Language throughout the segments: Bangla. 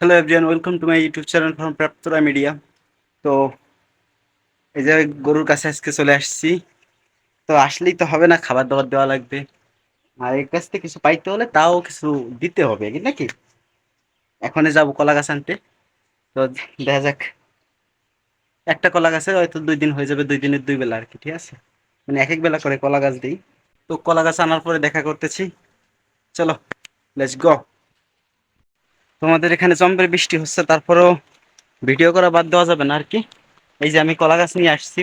Hello everyone welcome to my YouTube channel from Praptora media তো এই যে গরুর কাছে আজকে চলে আসছি। তো আসলেই তো হবে না খাবার দাবার দেওয়া লাগবে। আর এর কাছ থেকে কিছু পাইতে হলে তাও কিছু দিতে হবে নাকি? এখনই যাব কলা গাছ আনতে। তো দেখা যাক। একটা কলা গাছে হয়তো দুই দিন হয়ে যাবে, দুই দিনের দুই বেলা আর কি, ঠিক আছে? মানে এক এক বেলা করে কলা গাছ দিই। তো কলা গাছ আনার পরে দেখা করতেছি। চলো লেটস গো তোমাদের এখানে জম্পের বৃষ্টি হচ্ছে, তারপরেও ভিডিও করা বাদ দেওয়া যাবে না আর কি। এই যে আমি কলা গাছ নিয়ে আসছি,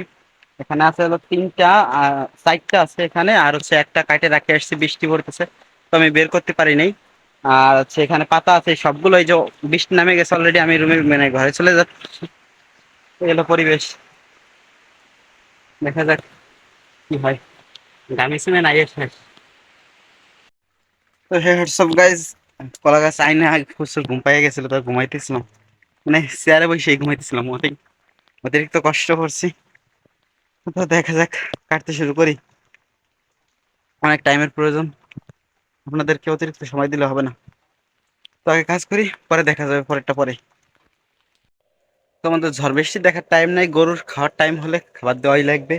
এখানে আছে হলো তিনটা চারটা আছে এখানে, আর হচ্ছে একটা কাটে রাখে আসছি, বৃষ্টি পড়তেছে, তো আমি বের করতে পারি নাই। আর হচ্ছে এখানে পাতা আছে সবগুলো এই যে বৃষ্টি নামে গেছে অলরেডি আমি রুমে মানে ঘরে চলে যাচ্ছি। এগুলো পরিবেশ। দেখা যাক কি হয়। গামি শুনে নাই শেষ তো হে হোয়াটসঅ্যাপ গাইজ কলা গাছ আইনে প্রচুর ঘুম পাইয়া গেছিল ঘুমাইতেছিলাম। মানে চেয়ারে বসে ঘুমাইতেছিলাম অনেক অতিরিক্ত কষ্ট করছি। তো দেখা যাক, কাটতে শুরু করি। অনেক টাইমের প্রয়োজন। আপনাদেরকে অতিরিক্ত সময় দিলে হবে না। তো আগে কাজ করি, পরে দেখা যাবে, পরেরটা পরে। তো আমাদের ঝড় বৃষ্টি দেখার টাইম নাই, গরুর খাওয়ার টাইম হলে খাবার দেওয়াই লাগবে।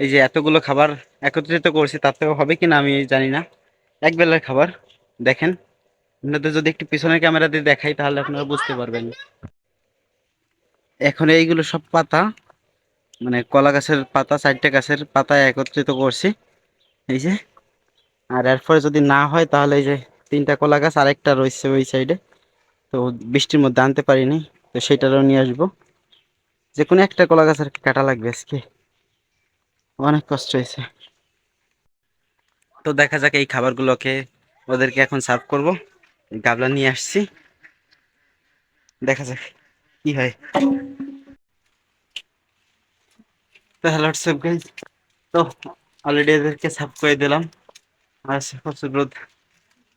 এই যে এতগুলো খাবার একত্রিত করছি, তাতেও হবে কি না আমি জানি না। এক বেলার খাবার, দেখেন। আপনাদের যদি একটু পিছনের ক্যামেরা দিয়ে দেখাই, তাহলে আপনারা বুঝতে পারবেন। এখন এইগুলো সব পাতা মানে কলা গাছের পাতা, চারটে গাছের পাতা একত্রিত করছি। এই যে, আর এরপরে যদি না হয়, তাহলে এই যে তিনটা কলা গাছ, আরেকটা রয়েছে ওই সাইডে তো বৃষ্টির মধ্যে আনতে পারিনি, তো সেটারও নিয়ে আসব। যে কোনো একটা কলা গাছ আর কাটা লাগবে আজকে। অনেক কষ্ট হয়েছে। তো দেখা যাক এই খাবারগুলোকে ওদেরকে এখন সার্ভ করব। গাবলা নিয়ে আসছি। দেখা যাক কি হয়। তো হ্যালো হোয়াটসঅ্যাপ গাইজ তো অলরেডি এদেরকে সার্ভ করে দিলাম। আর রোদ।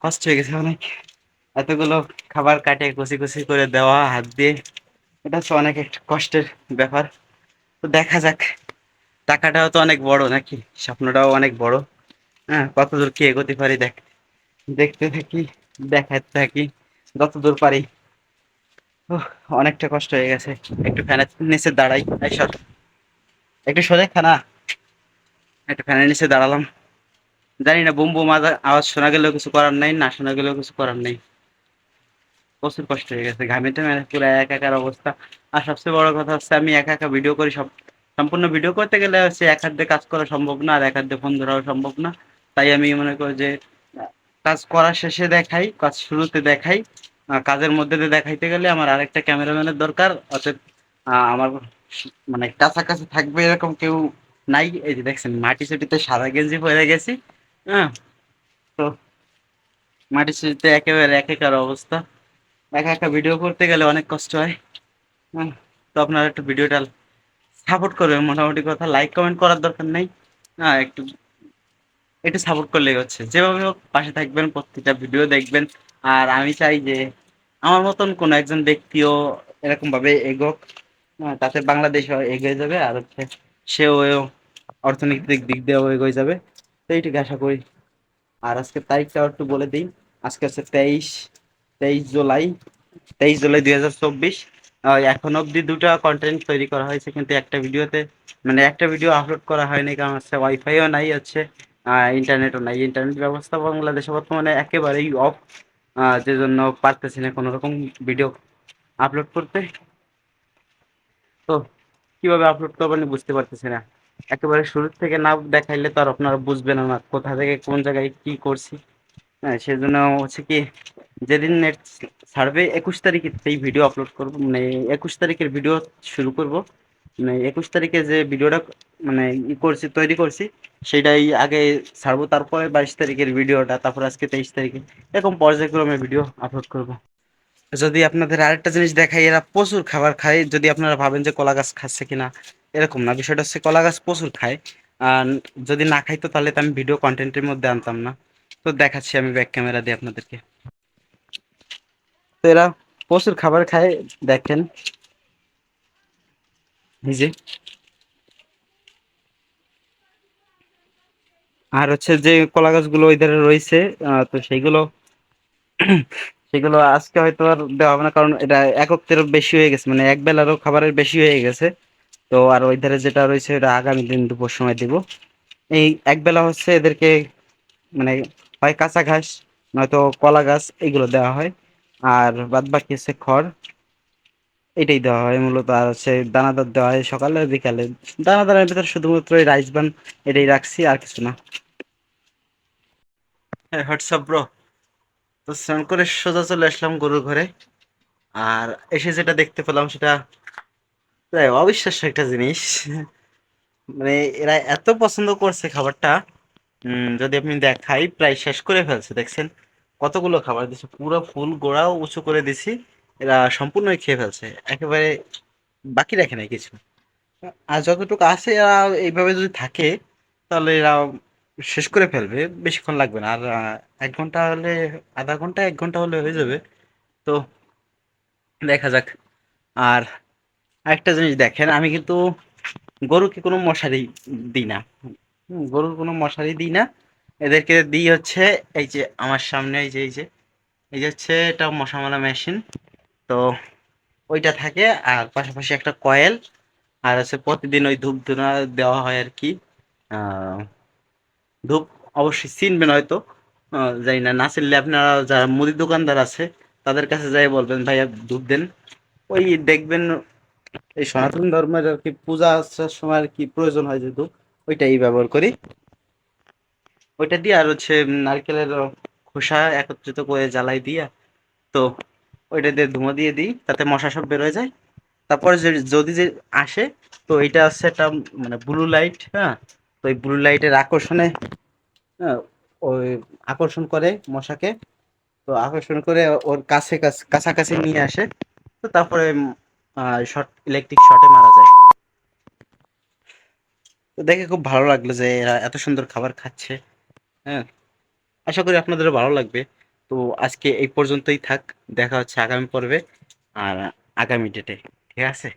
কষ্ট হয়ে গেছে অনেক। এতগুলো খাবার কাটে, কুচি কুচি করে দেওয়া, হাত দিয়ে। এটা হচ্ছে অনেক একটা কষ্টের ব্যাপার। তো দেখা যাক। টাকাটাও তো অনেক বড় নাকি? স্বপ্নটাও অনেক বড়। হ্যাঁ কতদূর কি এগোতে পারি দেখ দেখতে থাকি। দেখাতে থাকি, যতদূর পারি। অনেকটা কষ্ট হয়ে গেছে। একটু ফ্যানের নিচে দাঁড়াই। সর। একটু সোজা খানা। একটু ফ্যানের নিচে দাঁড়ালাম। জানি না, বুম বুম আওয়াজ শোনা গেলেও কিছু করার নাই, না শোনা গেলেও কিছু করার নেই। প্রচুর কষ্ট হয়ে গেছে। ঘামিতে মানে পুরো এক একার অবস্থা। আর সবচেয়ে বড় কথা হচ্ছে, আমি একা একা ভিডিও করি সব সম্পূর্ণ ভিডিও করতে গেলে হচ্ছে এক হাত কাজ করা সম্ভব না, আর এক হাত দিয়ে ফোন ধরাও সম্ভব না। তাই আমি মনে করি যে কাজ করার শেষে দেখাই, কাজ শুরুতে দেখাই কাজের মধ্যে দিয়ে দেখাইতে গেলে আমার আরেকটা ক্যামেরাম্যানের দরকার অর্থাৎ আমার মানে কাছাকাছি থাকবে এরকম কেউ নাই। এই যে দেখছেন, মাটি চুটিতে সাদা গেঞ্জি পরে গেছি হ্যাঁ? তো মাটি চুটিতে একেবারে এক একার অবস্থা। একা একা ভিডিও করতে গেলে অনেক কষ্ট হয় হ্যাঁ? তো আপনারা একটু ভিডিওটা সাপোর্ট করবেন। মোটামুটি কথা লাইক কমেন্ট করার দরকার নেই। হ্যাঁ একটু একটু সাপোর্ট করলেই হচ্ছে। যেভাবে হোক, পাশে থাকবেন প্রত্যেকটা ভিডিও দেখবেন। আর আমি চাই যে, আমার মতন কোনো একজন ব্যক্তিও এরকমভাবে এগোক তাতে বাংলাদেশ এগিয়ে যাবে আর হচ্ছে সেও অর্থনৈতিক দিক দিয়েও এগিয়ে যাবে। তো এইটুকু আশা করি। আর আজকে তারিখটা একটু বলে দিই। আজকে হচ্ছে তেইশ তেইশ জুলাই তেইশ জুলাই দুই হাজার চব্বিশ। এখন অবধি দুটো কন্টেন্ট তৈরি করা হয়েছে কিন্তু একটা ভিডিওতে মানে একটা ভিডিও আপলোড করা হয়নি কারণ হচ্ছে ওয়াইফাইও নাই হচ্ছে। ইন্টারনেটও নাই। ইন্টারনেট ব্যবস্থা বাংলাদেশে বর্তমানে একেবারেই অফ যে জন্য পারতেছি না কোনো রকম ভিডিও আপলোড করতে। তো কীভাবে আপলোড করব করবেন বুঝতে পারতেছি না। একেবারে শুরু থেকে না দেখাইলে তো আর আপনারা বুঝবেন না কোথা থেকে কোন জায়গায় কি করছি। হ্যাঁ সেজন্য হচ্ছে কি, যেদিন নেট ছাড়বে একুশ তারিখের সেই ভিডিও আপলোড করব মানে একুশ তারিখের ভিডিও শুরু করব। মানে একুশ তারিখে যে ভিডিওটা মানে ই করছি, তৈরি করছি, সেটাই আগে ছাড়বো, তারপরে বাইশ তারিখের ভিডিওটা, তারপর আজকে তেইশ তারিখে। এরকম পর্যায়ক্রমে ভিডিও আপলোড করব। যদি আপনাদের আরেকটা জিনিস দেখাই, এরা প্রচুর খাবার খায়। যদি আপনারা ভাবেন যে কলা গাছ খাচ্ছে কিনা, এরকম না। বিষয়টা হচ্ছে কলা গাছ প্রচুর খায়। আর যদি না খাইতো, তাহলে তো আমি ভিডিও কন্টেন্টের মধ্যে আনতাম না। তো দেখাচ্ছি আমি ব্যাক ক্যামেরা দিয়ে আপনাদেরকে। তো এরা প্রচুর খাবার খায়, দেখেন। এই আর হচ্ছে যে কলা গাছগুলো ওই ধারে রয়েছে তো সেগুলো আজকে হয়তো আর দেওয়া হবে না, কারণ এটা এককের বেশি হয়ে গেছে মানে এক বেলারও খাবারের বেশি হয়ে গেছে। তো আর ওই ধারে যেটা রয়েছে ওটা আগামী দিন দুপুর সময় দিব। এই এক বেলা হচ্ছে এদেরকে মানে হয় কাঁচা ঘাস, নয়তো কলা গাছ, এগুলো দেওয়া হয়। আর বাদ বাকি হচ্ছে খড়। এটাই দেওয়া হয় মূলত। আর হচ্ছে দানাদার দেওয়া হয় সকালে, বিকালে। দানাদারের ভিতরে শুধুমাত্র এই রাইস বান এটাই রাখছি, আর কিছু না। হ্যাঁ হোয়াটসঅ্যাপ ব্রো তো স্নান করে সোজা চলে আসলাম গরুর ঘরে। আর এসে যেটা দেখতে পেলাম সেটা প্রায় অবিশ্বাস্য একটা জিনিস। মানে এরা এত পছন্দ করছে খাবারটা। যদি আপনি দেখাই, প্রায় শেষ করে ফেলছে, দেখছেন? কতগুলো খাবার দিছে? পুরো ফুল গোড়াও উঁচু করে দিছি। এরা সম্পূর্ণই খেয়ে ফেলছে। একেবারে বাকি রাখে নাই কিছু। আর যতটুকু আছে এরা এইভাবে যদি থাকে, তাহলে এরা শেষ করে ফেলবে, বেশিক্ষণ লাগবে না। আর এক ঘণ্টা হলে, আধা ঘণ্টা, এক ঘণ্টা হলে হয়ে যাবে। তো দেখা যাক। আর আরেকটা জিনিস দেখেন, আমি কিন্তু গরুকে কোনো মশারি দিই না। গরুর কোনো মশারি দিই না। এদেরকে দিই হচ্ছে, এই যে আমার সামনে, এই যে এই যে এই যে হচ্ছে এটা মশা মারা মেশিন। তো ওইটা থাকে, আর পাশাপাশি একটা কয়েল, আর হচ্ছে প্রতিদিন ওই ধূপ ধুনা দেওয়া হয় আর কি। ধূপ অবশ্যই চিনবেন হয়তো জানি না না চিনলে আপনারা যারা মুদির দোকানদার আছে, তাদের কাছে যাই বলবেন, ভাইয়া, ধূপ দেন। ওই দেখবেন এই সনাতন ধর্মের আর কি পূজা আর্চার সময় আর কি প্রয়োজন হয় যেহেতু ওইটাই ব্যবহার করি। ওইটা দিয়ে আর হচ্ছে নারকেলের খোসা একত্রিত করে জ্বালাই দিয়া, তো ওইটা দিয়ে ধুঁয়া দিয়ে দিই, তাতে মশা সব বের হয়ে যায়। তারপরে যদি যে আসে, তো এটা হচ্ছে একটা মানে ব্লু লাইট হ্যাঁ? তো ওই ব্লু লাইটের আকর্ষণে হ্যাঁ ওই আকর্ষণ করে মশাকে। তো আকর্ষণ করে ওর কাছ- কাছাকাছি নিয়ে আসে। তো তারপরে শর্ট ইলেকট্রিক শর্টে মারা যায়। তো দেখে খুব ভালো লাগল যে এরা এত সুন্দর খাবার খাচ্ছে হ্যাঁ? আশা করি আপনাদেরও ভালো লাগবে। তো আজকে এই পর্যন্তই থাক দেখা হচ্ছে আগামী পর্বে আর আগামী ডেটে ঠিক আছে?